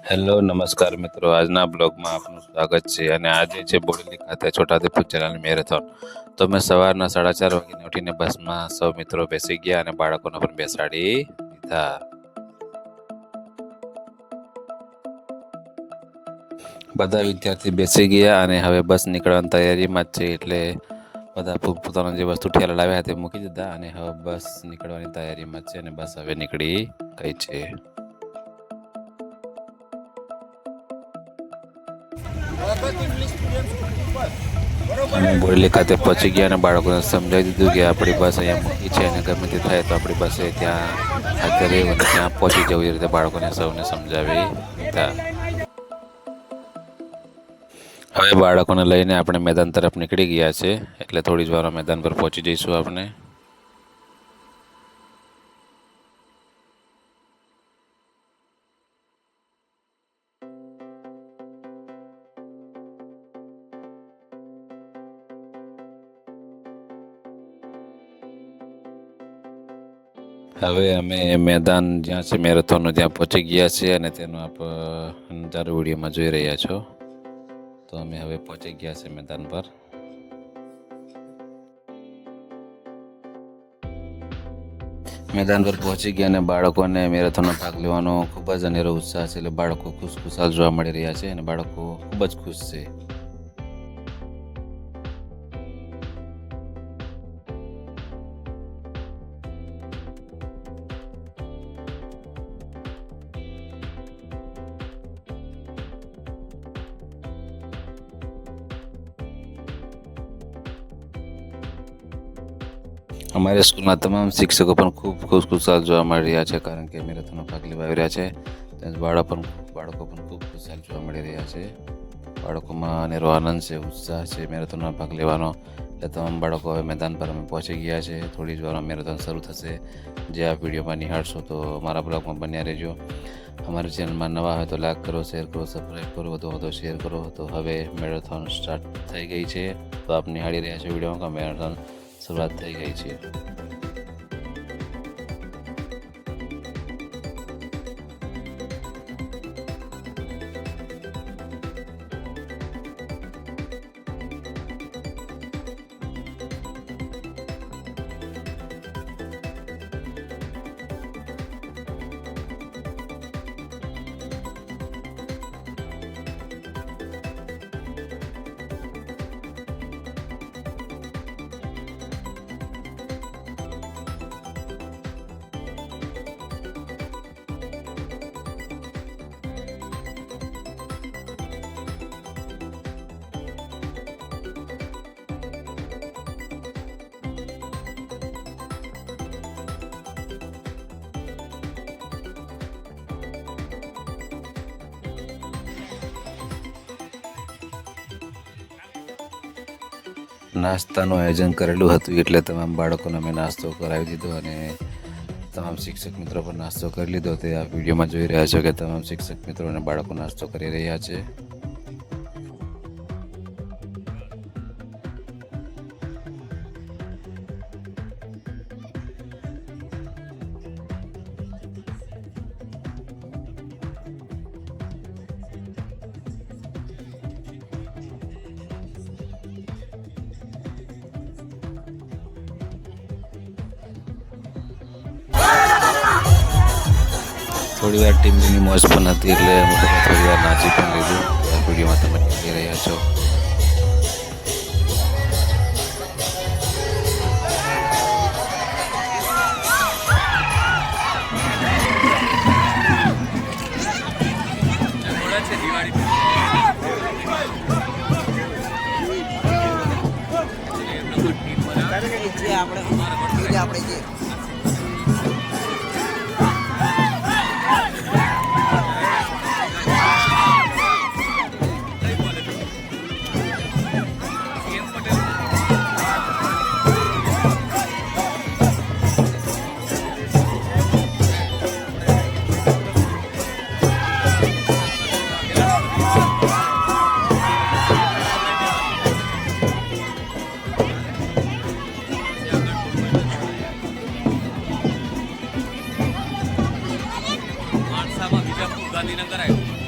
Hello, નમસ્કાર મિત્રો. આજના બ્લોગમાં આપનું સ્વાગત છે અને આજે છે બોડેલી ખાતે છોટાઉદેપુર જિલ્લાની મેરેથોન. તો મેં સવારના સાડા ચાર વાગ્યાને ઉઠીને બસમાં સૌ મિત્રો બેસી ગયા અને બાળકોને પણ બેસાડી દીધા. બધા વિદ્યાર્થી બેસી ગયા અને હવે બસ નીકળવાની તૈયારીમાં જ છે એટલે બધા પોતાના જે વસ્તુ ઠેલા લાવ્યા તે મૂકી દીધા અને હવે બસ નીકળવાની તૈયારીમાં છે અને બસ હવે નીકળી ગઈ છે. અમે બોરેલી ખાતે પહોંચી ગયા અને બાળકોને સમજાવી દીધું કે આપણી પાસે અહીંયા મૂકી અને ગમે તે થાય તો આપણી પાસે ત્યાં રહેવું ત્યાં પહોંચી જવું એ રીતે બાળકોને સૌને સમજાવી દીધા. હવે બાળકોને લઈને આપણે મેદાન તરફ નીકળી ગયા છે. એટલે થોડી જ વારમાં મેદાન પર પહોંચી જઈશું આપણે. હવે અમે મેદાન જ્યાં છે, મેરેથોનનું ત્યાં પહોંચી ગયા છીએ અને તેનો આપ નજારો વિડીયોમાં જોઈ રહ્યા છો. તો અમે હવે પહોંચી ગયા છે મેદાન પર. મેદાન પર પહોંચી ગયા અને બાળકોને મેરેથોનનો ભાગ લેવાનો ખૂબ જ અનેરો ઉત્સાહ છે, એટલે બાળકો ખુશખુશાલ જોવા મળી રહ્યા છે અને બાળકો ખૂબ જ ખુશ છે. અમારી સ્કૂલના તમામ શિક્ષકો પણ ખૂબ ખુશખુશાલ જોવા મળી રહ્યા છે, કારણ કે મેરેથોનમાં ભાગ લેવા આવી રહ્યા છે. તેમજ બાળકો પણ બાળકો પણ ખૂબ ખુશાલ જોવા મળી રહ્યા છે. બાળકોમાં અનેરો આનંદ છે, ઉત્સાહ છે મેરેથોનમાં ભાગ લેવાનો. એટલે તમામ બાળકો હવે મેદાન પર અમે પહોંચી ગયા છે. થોડી જ વારમાં મેરેથોન શરૂ થશે. જે આ વિડીયોમાં નિહાળશો તો મારા બ્લોગમાં બન્યા રહેજો. અમારી ચેનલમાં નવા હોય તો લાઈક કરો, શેર કરો સબસ્ક્રાઈબ કરો, વધુ વધુ શેર કરો. તો હવે મેરેથોન સ્ટાર્ટ થઈ ગઈ છે. તો આપ નિહાળી રહ્યા છો વિડીયોમાં મેરેથોન શરૂઆત થઈ ગઈ છે. નાસ્તાનું આયોજન કરેલું હતું એટલે તમામ બાળકોને અમે નાસ્તો કરાવી દીધો અને તમામ શિક્ષક મિત્રો પણ નાસ્તો કરી લીધો. તે આ વિડીયોમાં જોઈ રહ્યા છો કે તમામ શિક્ષક મિત્રો અને બાળકો નાસ્તો કરી રહ્યા છે. થોડી વાર ટીમની મોજ પણ હતી એટલે અમે થોડી વાર નાચી પણ લીધું. આ વિડીયોમાં તમે જોઈ રહ્યા છો. આપણે આપણે જે ગાંધીનગર આવ્યું